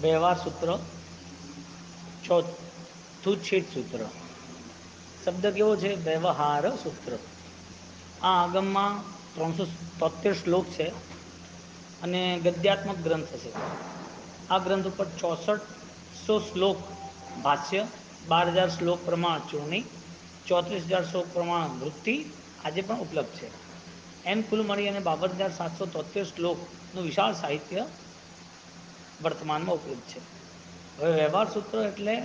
વ્યવહાર સૂત્ર, ચોથું છેદ સૂત્ર. શબ્દ કેવો છે? વ્યવહાર સૂત્ર. આ આગમમાં ત્રણસો તોતેર શ્લોક છે અને ગદ્યાત્મક ગ્રંથ છે. આ ગ્રંથ ઉપર ચોસઠસો શ્લોક ભાષ્ય, બાર હજાર શ્લોક પ્રમાણ ચૂર્ણી ચોત્રીસ હજાર શ્લોક પ્રમાણ વૃત્તિ આજે પણ ઉપલબ્ધ છે. એમ કુલ મળી અને બાવન હજાર સાતસો તોતેર શ્લોકનું વિશાળ સાહિત્ય વર્તમાનમાં ઉપલબ્ધ છે. હવે વ્યવહાર સૂત્ર એટલે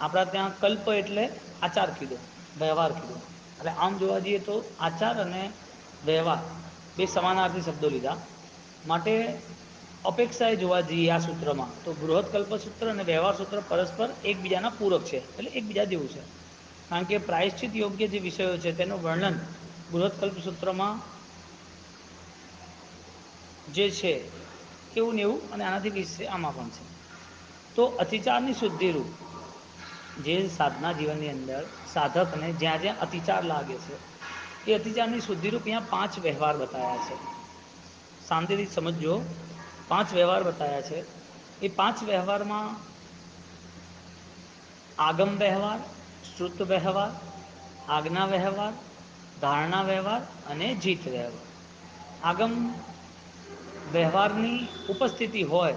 આપણા ત્યાં કલ્પ એટલે આચાર કીધો, વ્યવહાર કીધો. એટલે આમ જોવા જઈએ તો આચાર અને વ્યવહાર બે સમાનાર્થી શબ્દો લીધા. માટે અપેક્ષાએ જોવા જઈએ આ સૂત્રમાં, તો બૃહદ કલ્પ સૂત્ર અને વ્યવહાર સૂત્ર પરસ્પર એકબીજાના પૂરક છે, એટલે એકબીજા જેવું છે. કારણ કે પ્રાયશ્ચિત યોગ્ય જે વિષયો છે તેનું વર્ણન બૃહદ કલ્પ સૂત્રમાં જે છે એવું ને એવું અને આનાથી વિશે આમાં પણ છે. તો અતિચારની શુદ્ધિરૂપ જે સાધના જીવનની અંદર સાધકને જ્યાં જ્યાં અતિચાર લાગે છે, એ અતિચારની શુદ્ધિરૂપ અહીંયા પાંચ વ્યવહાર બતાવ્યા છે. શાંતિથી સમજજો, પાંચ વ્યવહાર બતાવ્યા છે. એ પાંચ વ્યવહારમાં આગમ વ્યવહાર, શ્રુત વ્યવહાર, આજ્ઞા વ્યવહાર, ધારણા વ્યવહાર અને જીત વ્યવહાર. આગમ વ્યવહારની ઉપસ્થિતિ હોય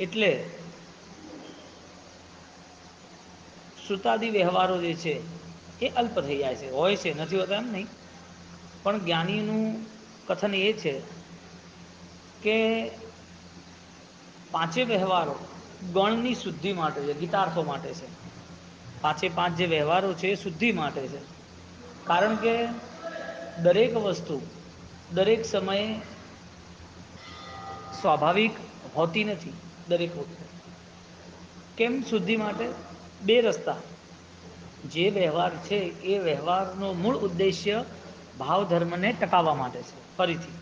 એટલે સુતાદી વ્યવહારો જે છે એ અલ્પ થઈ જાય છે, હોય છે, નથી હોતા એમ નહીં. પણ જ્ઞાનીનું કથન એ છે કે પાંચે વ્યવહારો ગણની શુદ્ધિ માટે છે, ગીતાર્થો માટે છે. પાંચે પાંચ જે વ્યવહારો છે એ શુદ્ધિ માટે છે. કારણ કે દરેક વસ્તુ દરેક સમયે સ્વાભાવિક હોતી નથી દરેક વખતે. કેમ શુદ્ધિ માટે? બે રસ્તા. જે વ્યવહાર છે એ વ્યવહારનો મૂળ ઉદ્દેશ્ય ભાવ ધર્મને ટકાવવા માટે છે, ફરીથી.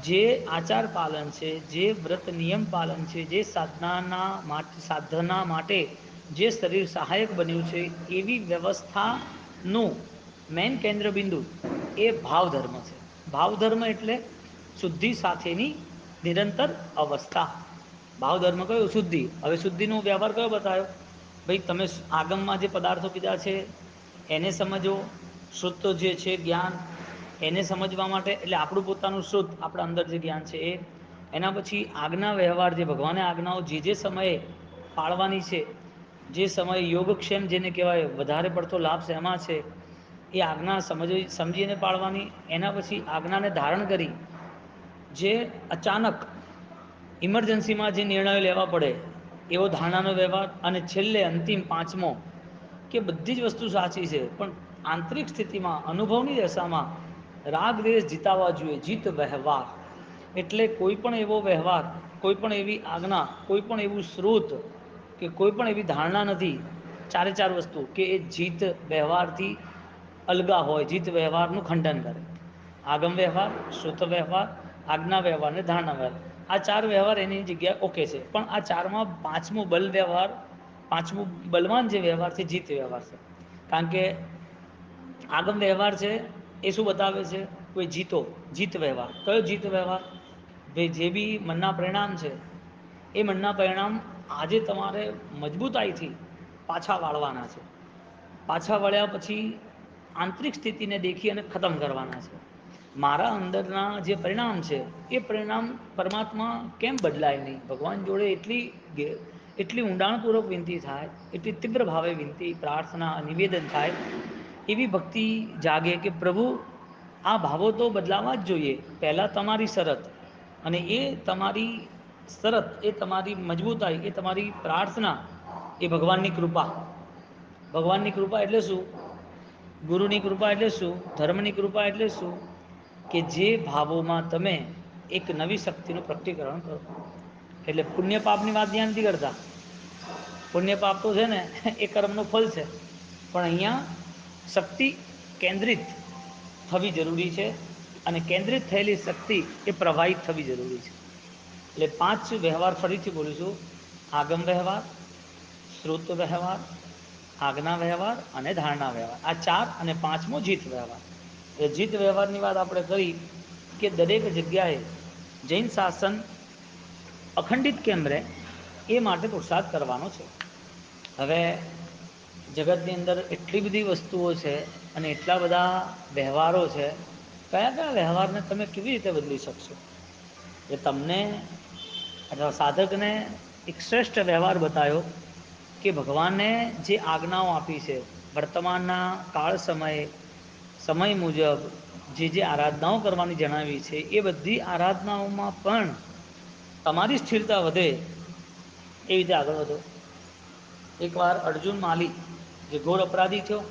જે આચાર પાલન છે, જે વ્રત નિયમ પાલન છે, જે સાધનાના માટે, સાધના માટે જે શરીર સહાયક બન્યું છે, એવી વ્યવસ્થાનું મેન કેન્દ્ર બિંદુ એ ભાવધર્મ છે. ભાવધર્મ એટલે શુદ્ધિ સાથેની નિરંતર અવસ્થા. ભાવ ધર્મ કયો? શુદ્ધિ. હવે શુદ્ધિનો વ્યવહાર કયો બતાવ્યો? ભાઈ, તમે આગમમાં જે પદાર્થો કીધા છે, એને સમજો. શુદ્ધ જે છે જ્ઞાન, એને સમજવા માટે, એટલે આપણું પોતાનું શુદ્ધ, આપણા અંદર જે જ્ઞાન છે એ. એના પછી આજ્ઞા વ્યવહાર જે ભગવાને આજ્ઞાઓ જે જે સમયે પાળવાની છે, જે સમયે યોગક્ષેમ જેને કહેવાય, વધારે પડતો લાભ શેમાં છે, એ આજ્ઞા સમજવી, સમજીને પાળવાની. એના પછી આજ્ઞાને ધારણ કરી જે અચાનક ઇમરજન્સીમાં જે નિર્ણયો લેવા પડે, એવો ધારણાનો વ્યવહાર અને છેલ્લે અંતિમ પાંચમો કે બધી જ વસ્તુ સાચી છે, પણ આંતરિક સ્થિતિમાં, અનુભવની દશામાં રાગ દ્વેષ જીતાવા જોઈએ, જીત વ્યવહાર. એટલે કોઈ પણ એવો વ્યવહાર, કોઈ પણ એવી આજ્ઞા, કોઈ પણ એવું સ્રોત કે કોઈ પણ એવી ધારણા નથી, ચારે ચાર વસ્તુ કે એ જીત વ્યવહારથી અલગા હોય, જીત વ્યવહારનું ખંડન કરે. આગમ વ્યવહાર, શ્રુત વ્યવહાર આજ્ઞા વ્યવહાર અને ધારણા વ્યવહાર. આ ચાર વ્યવહાર એની જગ્યાએ ઓકે છે. પણ આ ચારમાં પાંચમું બલ વ્યવહાર, પાંચમું બલવાન જે વ્યવહાર છે, જીત વ્યવહાર છે. કારણ કે આગમ વ્યવહાર છે, એ શું બતાવે છે? કોઈ જીતો, જીત વ્યવહાર. કયો જીત વ્યવહાર? જે બી મનના પરિણામ છે, એ મનના પરિણામ આજે તમારે મજબૂતાઈથી પાછા વાળવાના છે. પાછા વળ્યા પછી આંતરિક સ્થિતિને દેખી અને ખતમ કરવાના છે. મારા અંદરના જે પરિણામ છે, એ પરિણામ પરમાત્મા કેમ બદલાય નહીં? ભગવાન જોડે એટલી એટલી ઊંડાણપૂર્વક વિનંતી થાય, એટલી તીવ્ર ભાવે વિનંતી, પ્રાર્થના, નિવેદન થાય, એવી ભક્તિ જાગે કે પ્રભુ, આ ભાવો તો બદલાવા જ જોઈએ. પહેલાં તમારી શરત અને એ તમારી શરત, એ તમારી મજબૂતાઈ, એ તમારી પ્રાર્થના, એ ભગવાનની કૃપા. ભગવાનની કૃપા એટલે શું? ગુરુની કૃપા એટલે શું? ધર્મની કૃપા એટલે શું? કે જે ભાવોમાં તમે એક નવી શક્તિનું પ્રકટીકરણ કરો. એટલે પુણ્ય પાપની વાત ધ્યાન નથી કરતા. પુણ્ય પાપ તો છે ને, એ કર્મનું ફલ છે. પણ અહીંયા શક્તિ કેન્દ્રિત થવી જરૂરી છે અને કેન્દ્રિત થયેલી શક્તિ એ પ્રવાહિત થવી જરૂરી છે. એટલે પાંચ વ્યવહાર ફરીથી બોલીશું આગમ વ્યવહાર, શ્રોત વ્યવહાર, આજ્ઞા વ્યવહાર અને ધારણા વ્યવહાર. આ ચાર અને પાંચમો જીત વ્યવહાર. એ જીત વ્યવહારની વાત આપણે કરી કે દરેક જગ્યાએ જૈન શાસન અખંડિત કેમ રહે એ માટે પુરસાદ કરવાનો છે. હવે જગતની અંદર એટલી બધી વસ્તુઓ છે અને એટલા બધા વ્યવહારો છે, કયા કયા વ્યવહારને તમે કેવી રીતે બદલી શકશો? એ તમને અથવા સાધકને એક શ્રેષ્ઠ વ્યવહાર બતાવ્યો કે ભગવાને જે આજ્ઞાઓ આપી છે, વર્તમાનના કાળ સમયે સમય મુજબ જે જે આરાધનાઓ કરવાની જણાવી છે, એ બધી આરાધનાઓમાં પણ તમારી સ્થિરતા વધે એ રીતે આગળ વધો. એકવાર અર્જુન માલી જે ઘોર અપરાધી થયો,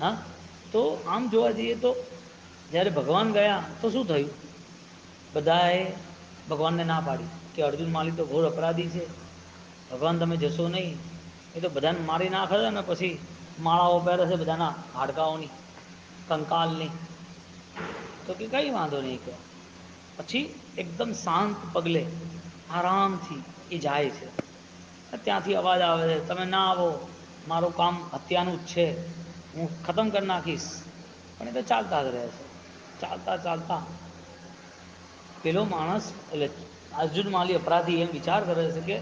હા, તો આમ જોવા જઈએ તો જ્યારે ભગવાન ગયા તો શું થયું? બધાએ ભગવાનને ના પાડી કે અર્જુન માલી તો ઘોર અપરાધી છે, ભગવાન તમે જશો નહીં, એ તો બધાને મારી નાખે ને પછી માળાઓ પહેરે છે બધાના હાડકાઓની. કંકાલની તો કે કઈ વાંધો નહીં કે પછી એકદમ શાંત પગલે આરામથી એ જાય છે. ત્યાંથી અવાજ આવે છે, તમે ના આવો, મારું કામ હત્યાનું જ છે. હું ખતમ કરી નાખીશ. પણ એ તો ચાલતા જ રહે છે. ચાલતા ચાલતા પેલો માણસ, એટલે અર્જુન માલી અપરાધી એમ વિચાર કરે છે કે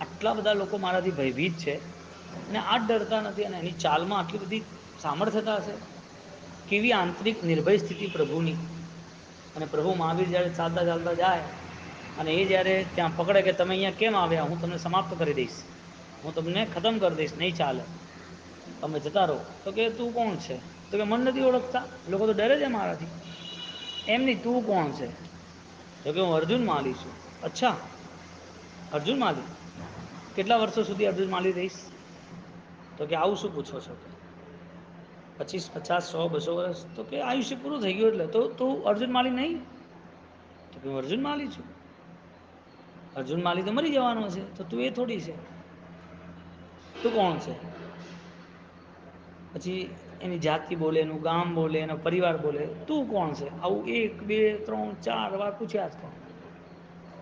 આટલા બધા લોકો મારાથી ભયભીત છે અને આ ડરતા નથી અને એની ચાલમાં આટલી બધી સામર્થ્યતા છે. કેવી આંતરિક નિર્ભય સ્થિતિ પ્રભુની? અને પ્રભુ મહાવીર જ્યારે ચાલતા ચાલતા જાય, અને એ જ્યારે ત્યાં પકડે કે તમે અહીંયા કેમ આવ્યા, હું તમને સમાપ્ત કરી દઈશ. હું તમને ખતમ કરી દઈશ, નહીં ચાલે. તમે જતા રહો. તો કે તું કોણ છે? તો કે મન નથી ઓળખતા. લોકો તો ડરે છે મારાથી. એમની તું કોણ છે? તો કે હું અર્જુન માલી છું. અચ્છા. અર્જુન માલી. કેટલા વર્ષો સુધી અર્જુન માલી રહીશ? તો કે આવું શું પૂછો છો? કે પચીસ, પચાસ, સો, બસો વર્ષ તો કે આયુષ્ય પૂરું થઈ ગયું એટલે. તો, તું અર્જુન માલી નહીં. તો કે હું અર્જુન માલી છું? અર્જુન માલી તો મરી જવાનો છે. તો તું એ થોડી છે. તું કોણ છે? પછી એની જાતિ બોલે, એનું ગામ બોલે, એનો પરિવાર બોલે. તું કોણ છે? આવું એક, બે, ત્રણ, ચાર વાર પૂછ્યા જ કોણ?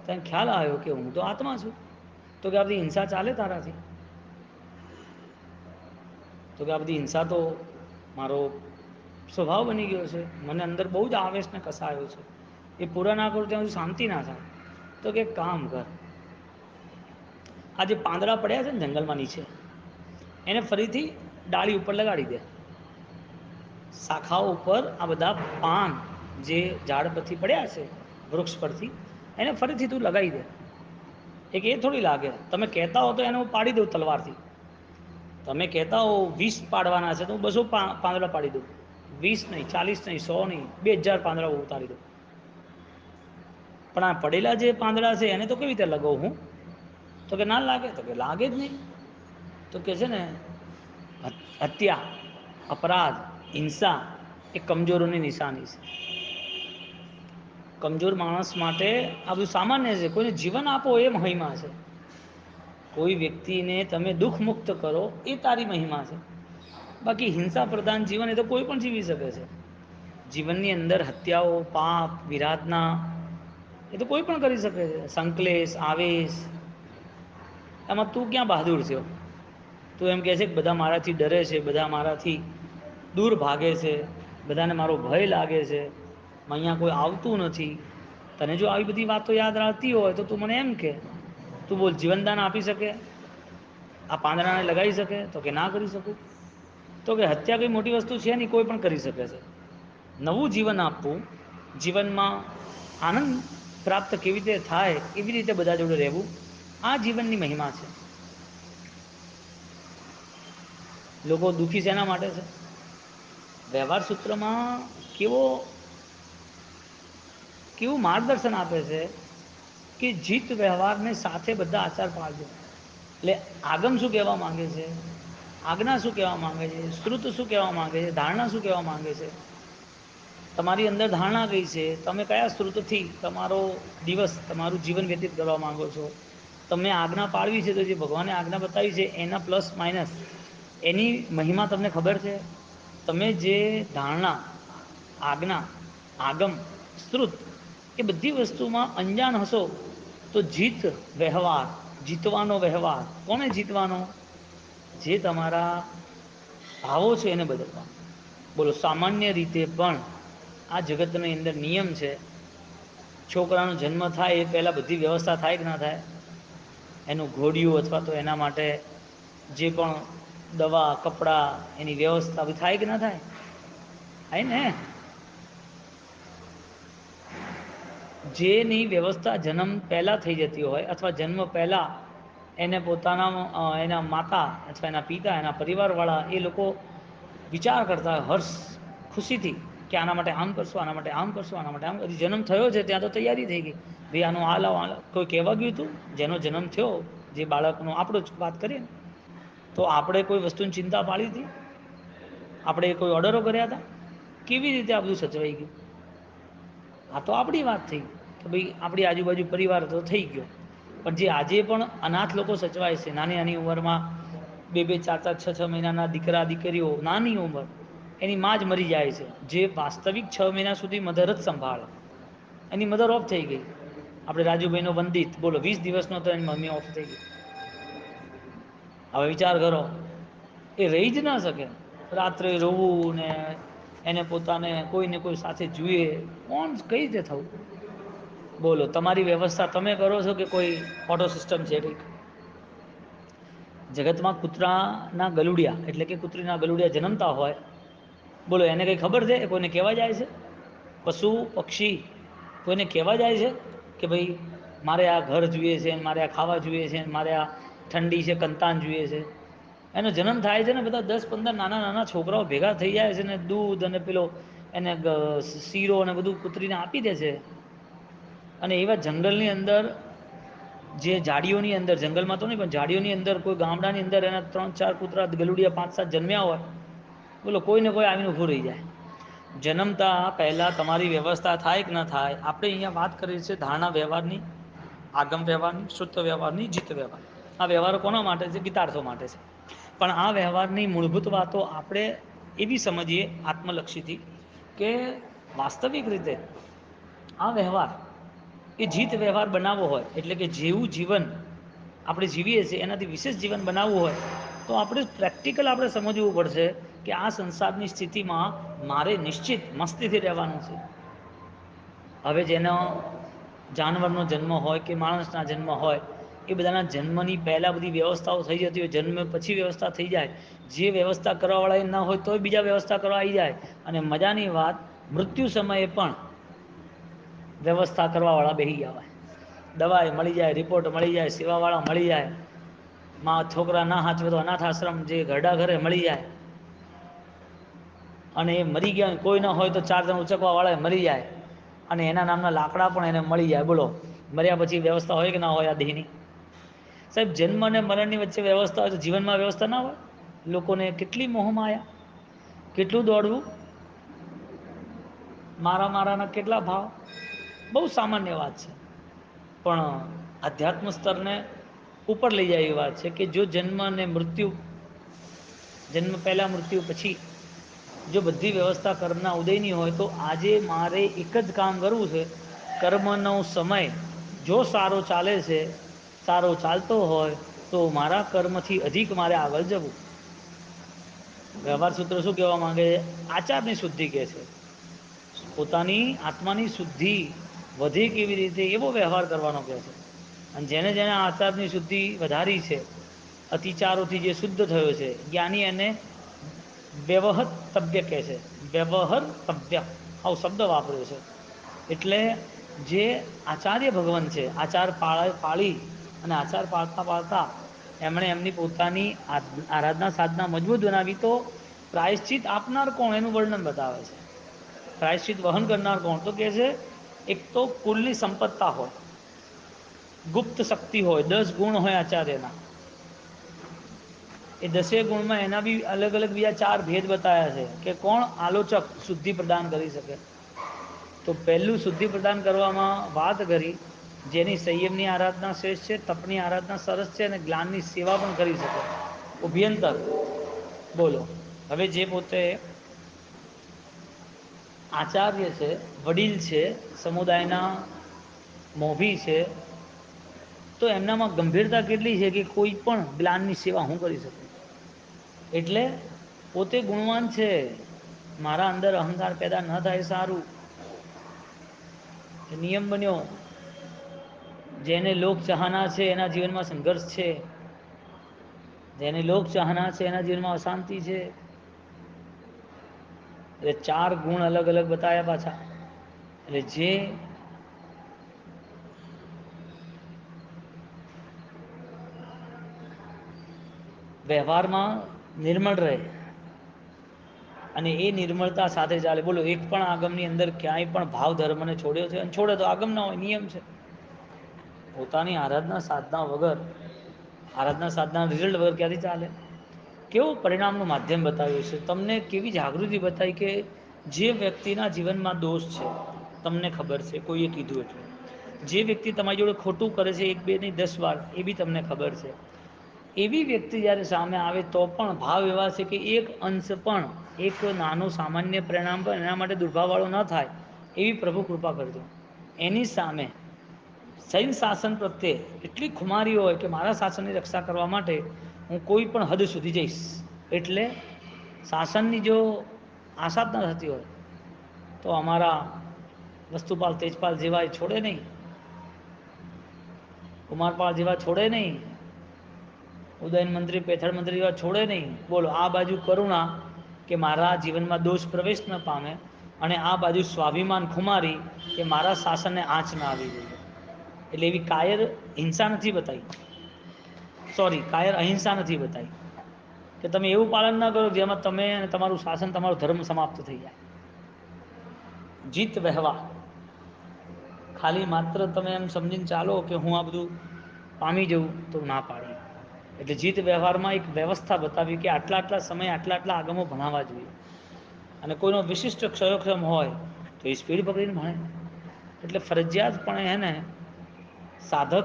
તને ખ્યાલ આવ્યો કે હું તો આત્મા છું? તો કે આ બધી હિંસા ચાલે તારાથી? તો કે આ બધી હિંસા તો મારો સ્વભાવ બની ગયો છે. મને અંદર બહુ જ આવેશને કસાયો છે. એ પૂરા ના કરું ત્યાં શાંતિ ના થાય. તો કે કામ કર. આ જે પાંદડા પડ્યા છે ને જંગલમાં નીચે, એને ફરીથી ડાળી ઉપર લગાડી દે. શાખાઓ ઉપર આ બધા પાન જે ઝાડ પરથી પડ્યા છે, વૃક્ષ પરથી, એને ફરીથી તું લગાવી દે. એક એ થોડી લાગે. તમે કહેતા હો તો એને હું પાડી દઉં તલવારથી. તમે કહેતા હો વીસ પાડવાના છે તો હું બસો પાંદડા પાડી દઉં. વીસ નહીં, ચાલીસ નહીં, સો નહીં, બે હજાર પાંદડા ઉતારી દઉં. પણ આ પડેલા જે પાંદડા છે એને તો કેવી રીતે લગાવું હું? તો કે ના લાગે, તો કે લાગે જ નહીં. તો કે છે ને હત્યા, અપરાધ, હિંસા એ કમજોરોની નિશાની છે. કમજોર માણસ માટે આ બધું સામાન્ય છે, કોઈને જીવન આપો એ મહિમા છે. કોઈ વ્યક્તિને તમે દુઃખ મુક્ત કરો, એ તારી મહિમા છે. બાકી હિંસા પ્રધાન જીવન એ તો કોઈ પણ જીવી શકે છે. જીવનની અંદર હત્યાઓ, પાપ, વિરાધના એ તો કોઈ પણ કરી શકે છે. સંકલેશ, આવેશ. એમાં તું ક્યાં બહાદુર થયો તું એમ કહે છે કે બધા મારાથી ડરે છે, બધા મારાથી દૂર ભાગે છે, બધાને મારો ભય લાગે છે. અહીંયા કોઈ આવતું નથી. તને જો આવી બધી વાતો યાદ રાખતી હોય તો તું મને એમ કે તું બોલ, જીવનદાન આપી શકે? આ પાંદડાને લગાવી શકે? તો કે ના કરી શકું? તો કે હત્યા કોઈ મોટી વસ્તુ છે નહીં, કોઈ પણ કરી શકે છે. નવું જીવન આપવું, જીવનમાં આનંદ પ્રાપ્ત કેવી રીતે થાય, એવી રીતે બધા જોડે રહેવું, આ જીવનની મહિમા છે. લોકો દુઃખી શેના માટે છે? વ્યવહાર સૂત્રમાં કેવો, કેવું માર્ગદર્શન આપે છે? કે જીત વ્યવહારને સાથે બધા આચાર પાળજો. એટલે આગમ શું કહેવા માંગે છે? આજ્ઞા શું કહેવા માંગે છે? શ્રુત શું કહેવા માંગે છે? ધારણા શું કહેવા માંગે છે? તમારી અંદર ધારણા કઈ છે? તમે કયા સ્ત્રોતથી તમારો દિવસ, તમારું જીવન વ્યતીત કરવા માંગો છો? તમે આજ્ઞા પાળવી છે તો જે ભગવાને આજ્ઞા બતાવી છે, એના પ્લસ માઇનસ. એની મહિમા તમને ખબર છે? તમે જે ધારણા, આજ્ઞા, આગમ સ્ત્રુત એ બધી વસ્તુમાં અંજાન હશો, તો જીત વ્યવહાર, જીતવાનો વ્યવહાર. કોને જીતવાનો? જે તમારા ભાવો છે એને બદલવા બોલો, સામાન્ય રીતે પણ આ જગતની અંદર નિયમ છે, છોકરાનો જન્મ થાય એ પહેલાં બધી વ્યવસ્થા થાય કે ના થાય? એનું ઘોડિયું અથવા તો એના માટે જે પણ દવા, કપડાં, એની વ્યવસ્થા થાય કે ના થાય? થાય ને? જેની વ્યવસ્થા જન્મ પહેલાં થઈ જતી હોય અથવા જન્મ પહેલાં એને પોતાના એના માતા અથવા એના પિતા, એના પરિવારવાળા એ લોકો વિચાર કરતા હર્ષ, ખુશીથી કે આના માટે આમ કરશું, આના માટે આમ કરશું, આના માટે આમ જન્મ થયો છે ત્યાં તો તૈયારી થઈ ગઈ. ભાઈ આનું આ લાવ, આ કોઈ કહેવા ગયું હતું? જેનો જન્મ થયો, જે બાળકનો આપણો જ વાત કરીએ ને. તો આપણે કોઈ વસ્તુની ચિંતા પાડી હતી? આપણે કોઈ ઓર્ડરો કર્યા હતા? કેવી રીતે આ બધું સચવાઈ ગયું? આ તો આપણી વાત થઈ. કે ભાઈ, આપણી આજુબાજુ પરિવાર તો થઈ ગયો. પણ જે આજે પણ અનાથ લોકો સચવાય છે, નાની નાની ઉંમરમાં બે બે, ચાર ચાર, છ છ મહિનાના દીકરા, દીકરીઓ, નાની ઉંમર, એની માં જ મરી જાય છે. જે વાસ્તવિક છ મહિના સુધી મધર જ સંભાળે. એની મધર ઓફ થઈ ગઈ. આપણે રાજુભાઈનો વંદિત, બોલો, વીસ દિવસનો તો એની મમ્મી ઓફ થઈ ગઈ. હવે વિચાર કરો, એ રહી જ ના શકે. રાત્રે રોવું ને એને પોતાને કોઈને કોઈ સાથે જુએ, કોણ, કઈ રીતે થવું? બોલો, તમારી વ્યવસ્થા તમે કરો છો કે કોઈ ઓટો સિસ્ટમ છે કંઈક? જગતમાં કૂતરાના ગલુડિયા, એટલે કે કૂતરીના ગલુડિયા જન્મતા હોય, બોલો, એને કંઈ ખબર છે કોઈને કહેવા જાય છે? પશુ, પક્ષી, કોઈને કહેવા જાય છે કે ભાઈ, મારે આ ઘર જોઈએ છે, મારે આ ખાવા જોઈએ છે, મારે આ ઠંડી છે, કંતાન જોઈએ છે? એનો જન્મ થાય છે ને બધા દસ પંદર નાના નાના છોકરાઓ ભેગા થઈ જાય છે ને દૂધ અને પેલો એને શીરો અને બધું કૂતરીને આપી દે છે. અને એવા જંગલની અંદર, જે ઝાડીઓની અંદર, જંગલમાં તો નહીં, પણ ઝાડીઓની અંદર, કોઈ ગામડાની અંદર એના ત્રણ ચાર કૂતરા, ગલુડિયા પાંચ સાત જન્મ્યા હોય, બોલો કોઈને કોઈ આવીને ઊભું રહી જાય. જન્મતા પહેલાં તમારી વ્યવસ્થા થાય કે ન થાય, આપણે અહીંયા વાત કરીએ છીએ ધારણા વ્યવહારની, આગમ વ્યવહારની, શુદ્ધ વ્યવહારની, જીત વ્યવહાર આ વ્યવહારો કોના માટે છે? ગીતાર્થો માટે છે. પણ આ વ્યવહારની મૂળભૂત વાતો આપણે એવી સમજીએ આત્મલક્ષીથી કે વાસ્તવિક રીતે આ વ્યવહાર એ જીત વ્યવહાર બનાવવો હોય, એટલે કે જેવું જીવન આપણે જીવીએ છીએ, એનાથી વિશેષ જીવન બનાવવું હોય, તો આપણે પ્રેક્ટિકલ આપણે સમજવું પડશે કે આ સંસારની સ્થિતિમાં મારે નિશ્ચિત મસ્તીથી રહેવાનું છે. હવે જેનો જાનવરનો જન્મ હોય કે માણસના જન્મ હોય એ બધાના જન્મની પહેલાં બધી વ્યવસ્થાઓ થઈ જતી હોય, જન્મ પછી વ્યવસ્થા થઈ જાય. જે વ્યવસ્થા કરવાવાળા ન હોય તોય બીજા વ્યવસ્થા કરવા આવી જાય. અને મજાની વાત, મૃત્યુ સમયે પણ વ્યવસ્થા કરવાવાળા બેસી ગયા હોય. દવાઈ મળી જાય, રિપોર્ટ મળી જાય, સેવાવાળા મળી જાય. માં છોકરા ના હાચવે તો અનાથ આશ્રમ જે ઘરડા ઘરે મળી જાય. અને એ મરી ગયા કોઈ ન હોય તો ચાર જણ ઉચકવાવાળા મરી જાય. અને એના નામના લાકડા પણ એને મળી જાય. બોલો, મર્યા પછી વ્યવસ્થા હોય કે ના હોય આ દેહની? સાહેબ, જન્મ અને મરણની વચ્ચે વ્યવસ્થા હોય તો જીવનમાં વ્યવસ્થા ના હોય? લોકોને કેટલી મોહમાયા કેટલું દોડવું? મારા મારાના કેટલા ભાવ? બહુ સામાન્ય વાત છે. પણ આધ્યાત્મ સ્તરને ઉપર લઈ જાય એવી વાત છે કે જો જન્મ અને મૃત્યુ, જન્મ પહેલાં, મૃત્યુ પછી જો બધી વ્યવસ્થા કર્મના ઉદયની હોય તો આજે મારે એક જ કામ કરવું છે. કર્મનો સમય જો સારો ચાલે છે સારો ચાલતો હોય, તો મારા કર્મથી અધિક મારે આગળ જવું. વ્યવહાર સૂત્ર શું કહેવા માંગે છે? આચારની શુદ્ધિ કહે છે. પોતાની આત્માની શુદ્ધિ વધે કેવી રીતે એવો વ્યવહાર કરવાનો કહે છે. અને જેને જેને આચારની શુદ્ધિ વધારી છે, અતિચારોથી જે શુદ્ધ થયો છે, જ્ઞાની એને વ્યવહત તબ્ય કહે છે. વ્યવહાર તબ્ય આવો શબ્દ વાપર્યો છે. એટલે જે આચાર્ય ભગવાન છે, આચાર પાળ, પાળી અને આચાર પાળતા પાળતા એમણે એમની પોતાની આરાધના સાધના મજબૂત બનાવી તો પ્રાયશ્ચિત આપનાર કોણ એનું વર્ણન બતાવે છે? પ્રાયશ્ચિત વહન કરનાર કોણ? તો કહે છે, એક તો કુલની સંપત્તા હોય, ગુપ્ત શક્તિ હોય, દસ ગુણ હોય આચાર્યના એ દસે ગુણમાં એના બી અલગ અલગ બીજા ચાર ભેદ બતાવ્યા છે કે કોણ આલોચક શુદ્ધિ પ્રદાન કરી શકે. તો પહેલું શુદ્ધિ પ્રદાન કરવામાં વાત કરી જેની સંયમની આરાધના શ્રેષ્ઠ છે, તપની આરાધના સરસ છે અને જ્ઞાનની સેવા પણ કરી શકે. અભ્યંતર. બોલો. હવે જે પોતે આચાર્ય છે, વડીલ છે, સમુદાયના મોભી છે, તો એમનામાં ગંભીરતા કેટલી છે કે કોઈ પણ જ્ઞાનની સેવા હું કરી શકું? એટલે પોતે ગુણવાન છે. મારા અંદર અહંકાર પેદા ન થાય સારું. નિયમ બન્યો. જેને લોક ચાહના છે, એના જીવનમાં સંઘર્ષ છે. જેને લોક ચાહના છે, એના જીવનમાં અશાંતિ છે. એટલે ચાર ગુણ અલગ અલગ બતાવ્યા પાછા. એટલે જે વ્યવહારમાં નિર્મળ રહે અને એ નિર્મળતા સાથે ચાલે. બોલો, એક પણ આગમની અંદર ક્યાંય પણ ભાવ ધર્મને છોડ્યો છે અને છોડે તો આગમ ના હોય, નિયમ છે. પોતાની આરાધના સાધના વગર, આરાધના સાધના રિઝલ્ટ વગર ક્યાંથી ચાલે? કેવું પરિણામનું માધ્યમ બતાવ્યું છે? તમને કેવી જાગૃતિ બતાવી કે જે વ્યક્તિના જીવનમાં દોષ છે? તમને ખબર છે? કોઈએ કીધું એટલે જે વ્યક્તિ તમારી જોડે ખોટું કરે છે, એક બે નહીં દસ વાર, એ બી તમને ખબર છે. એવી વ્યક્તિ જ્યારે સામે આવે તો પણ ભાવ એવા છે કે એક અંશ પણ, એક નાનું સામાન્ય પરિણામ પણ એના માટે દુર્ભાવવાળો ન થાય, એવી પ્રભુ કૃપા કરજો. એની સામે સૈન શાસન પ્રત્યે એટલી ખુમારી હોય કે મારા શાસનની રક્ષા કરવા માટે હું કોઈ પણ હદ સુધી જઈશ. એટલે શાસનની જો આશા જ ન થતી હોય, તો અમારા વસ્તુપાલ તેજપાલ જેવા છોડે નહીં. કુમારપાલ જેવા છોડે નહીં. ઉદયન મંત્રી પેથળ મંત્રી જેવા છોડે નહીં. બોલો, આ બાજુ કરુણા કે મારા જીવનમાં દોષ પ્રવેશ ન પામે અને આ બાજુ સ્વાભિમાન ખુમારી કે મારા શાસનને આંચ ન આવી જોઈએ એટલે એવી કાયર હિંસા નથી બતાવી. સોરી કાયર અહિંસા નથી બતાવી. કે તમે એવું પાલન ના કરો જેમાં તમે અને તમારું શાસન, તમારો ધર્મ સમાપ્ત થઈ જાય. જીત વહેવા. ખાલી માત્ર તમે એમ સમજીને ચાલો કે હું આ બધું પામી જવું તો ના પાડી. એટલે જીત વ્યવહારમાં એક વ્યવસ્થા બતાવી કે આટલા આટલા સમય, આટલા આટલા આગમો ભણાવવા જોઈએ. અને કોઈનો વિશિષ્ટ ક્ષયોક્ષમ હોય તો એ સ્પીડ પકડીને ભણે. એટલે ફરજિયાતપણે હે ને સાધક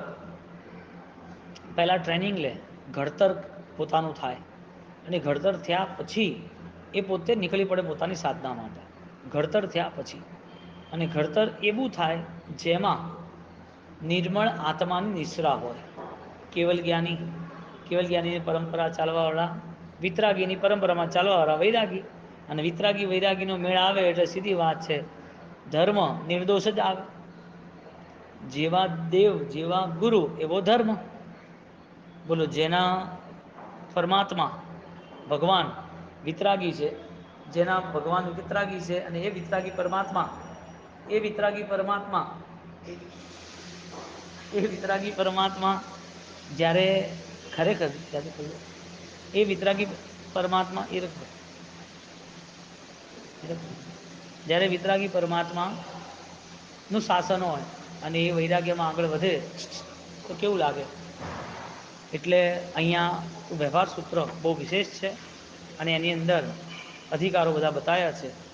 પહેલાં ટ્રેનિંગ લે, ઘડતર પોતાનું થાય અને ઘડતર થયા પછી એ પોતે નીકળી પડે પોતાની સાધના માટે. ઘડતર થયા પછી અને ઘડતર એવું થાય જેમાં નિર્મળ આત્માની નિશ્રા હોય. કેવલ જ્ઞાની, કેવલ જ્ઞાનીની પરંપરા ચાલવાવાળા, વિતરાગીની પરંપરામાં ચાલવાવાળા વૈરાગી અને વિતરાગી વૈરાગીનો મેળ આવે એટલે સીધી વાત છે, ધર્મ નિર્દોષ જ આવે. જેવા દેવ, જેવા ગુરુ, એવો ધર્મ. બોલો, જેના પરમાત્મા ભગવાન વિતરાગી છે, જેના ભગવાન વિતરાગી છે અને એ વિતરાગી પરમાત્મા, એ વિતરાગી પરમાત્મા, એ વિતરાગી પરમાત્મા જ્યારે ખરેખર, ત્યારે એ વિતરાગી પરમાત્મા એ જ્યારે વિતરાગી પરમાત્મા નું શાસન હોય અને એ વૈરાગ્યમાં આગળ વધે, તો કેવું લાગે? એટલે અહીંયા વ્યવહાર સૂત્ર બહુ વિશેષ છે અને એની અંદર અધિકારો બધા બતાવ્યા છે.